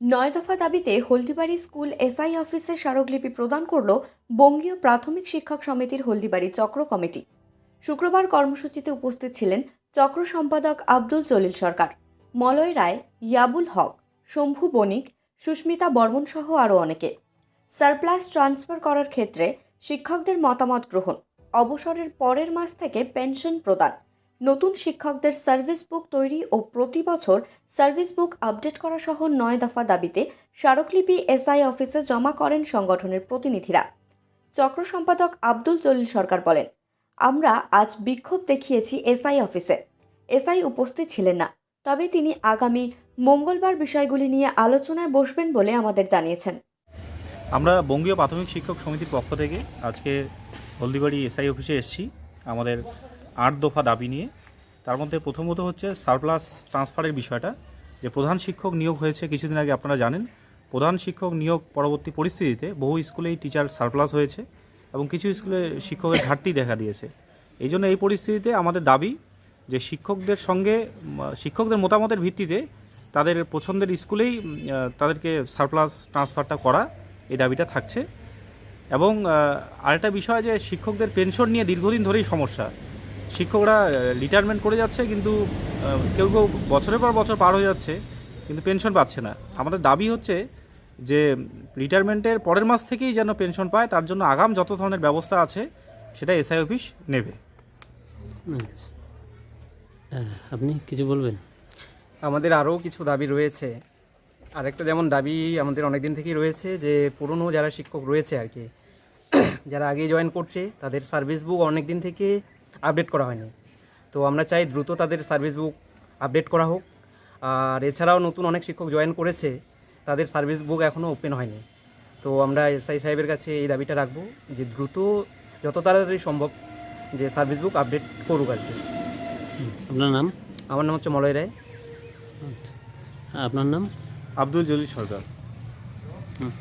নয় দফা দাবিতে হলদিবাড়ি স্কুল এসআই অফিসে স্মারকলিপি প্রদান করল বঙ্গীয় প্রাথমিক শিক্ষক সমিতির হলদিবাড়ি চক্র কমিটি। শুক্রবার কর্মসূচিতে উপস্থিত ছিলেন চক্র সম্পাদক আব্দুল জলিল সরকার, মলয় রায়, ইয়াবুল হক, শম্ভু বণিক, সুস্মিতা বর্মন সহ আরও অনেকে। সারপ্লাস ট্রান্সফার করার ক্ষেত্রে শিক্ষকদের মতামত গ্রহণ, অবসরের পরের মাস থেকে পেনশন প্রদান। নতুন শিক্ষকদের সার্ভিস বুক তৈরি ও প্রতি বছর সার্ভিস বুক আপডেট করা সহ নয় দফা দাবিতে স্মারকলিপি এসআই অফিসে জমা করেন সংগঠনের প্রতিনিধিরা। চক্র সম্পাদক আব্দুল জলিল সরকার বলেন, আমরা আজ বিক্ষোভ দেখিয়েছি এসআই অফিসে। এসআই উপস্থিত ছিলেন না। তবে তিনি আগামী মঙ্গলবার বিষয়গুলি নিয়ে আলোচনায় বসবেন বলে আমাদের জানিয়েছেন। আমরা বঙ্গীয় প্রাথমিক শিক্ষক সমিতির পক্ষ থেকে আজকে হলদিবাড়ি এসআই অফিসে এসেছি। আমাদের আট দফা দাবি নিয়ে। তার মধ্যে প্রথমত হচ্ছে সারপ্লাস ট্রান্সফারের বিষয়টা, যে প্রধান শিক্ষক নিয়োগ হয়েছে কিছুদিন আগে আপনারা জানেন। প্রধান শিক্ষক নিয়োগ পরবর্তী পরিস্থিতিতে বহু স্কুলেই টিচার সারপ্লাস হয়েছে এবং কিছু স্কুলে শিক্ষকের ঘাটতি দেখা দিয়েছে। এই জন্য এই পরিস্থিতিতে আমাদের দাবি যে শিক্ষকদের সঙ্গে, শিক্ষকদের মতামতের ভিত্তিতে তাদের পছন্দের স্কুলেই তাদেরকে সারপ্লাস ট্রান্সফারটা করা এই দাবিটা থাকছে। এবং আরেকটা বিষয় যে শিক্ষকদের পেনশন নিয়ে দীর্ঘদিন ধরেই সমস্যা। শিক্ষকরা রিটায়ারমেন্ট করে যাচ্ছে কিন্তু কেউ কেউ বছরের পর বছর পার হয়ে যাচ্ছে কিন্তু পেনশন পাচ্ছে না। আমাদের দাবি হচ্ছে যে রিটায়ারমেন্টের পরের মাস থেকেই যেন পেনশন পায় তার জন্য আগাম যত ধরনের ব্যবস্থা আছে সেটা এসআই অফিস নেবে। আচ্ছা। হ্যাঁ, আপনি কিছু বলবেন? আমাদের আরও কিছু দাবি রয়েছে। আরেকটা যেমন দাবি আমাদের অনেক দিন থেকেই রয়েছে যে পুরনো যারা শিক্ষক রয়েছে আর কি যারা আগে জয়েন করছে তাদের সার্ভিস বুক অনেক দিন থেকে আপডেট করা হয়নি। তো আমরা চাই দ্রুত তাদের সার্ভিস বুক আপডেট করা হোক। আর এছাড়াও নতুন অনেক শিক্ষক জয়েন করেছে তাদের সার্ভিস বুক এখনও ওপেন হয়নি। তো আমরা এসআই সাহেবের কাছে এই দাবিটা রাখব যে দ্রুত যত তাড়াতাড়ি সম্ভব যে সার্ভিস বুক আপডেট করুক আর কি। আপনার নাম? আমার নাম হচ্ছে মলয় রায়। আপনার নাম? আব্দুল জলিল সরকার। হুম।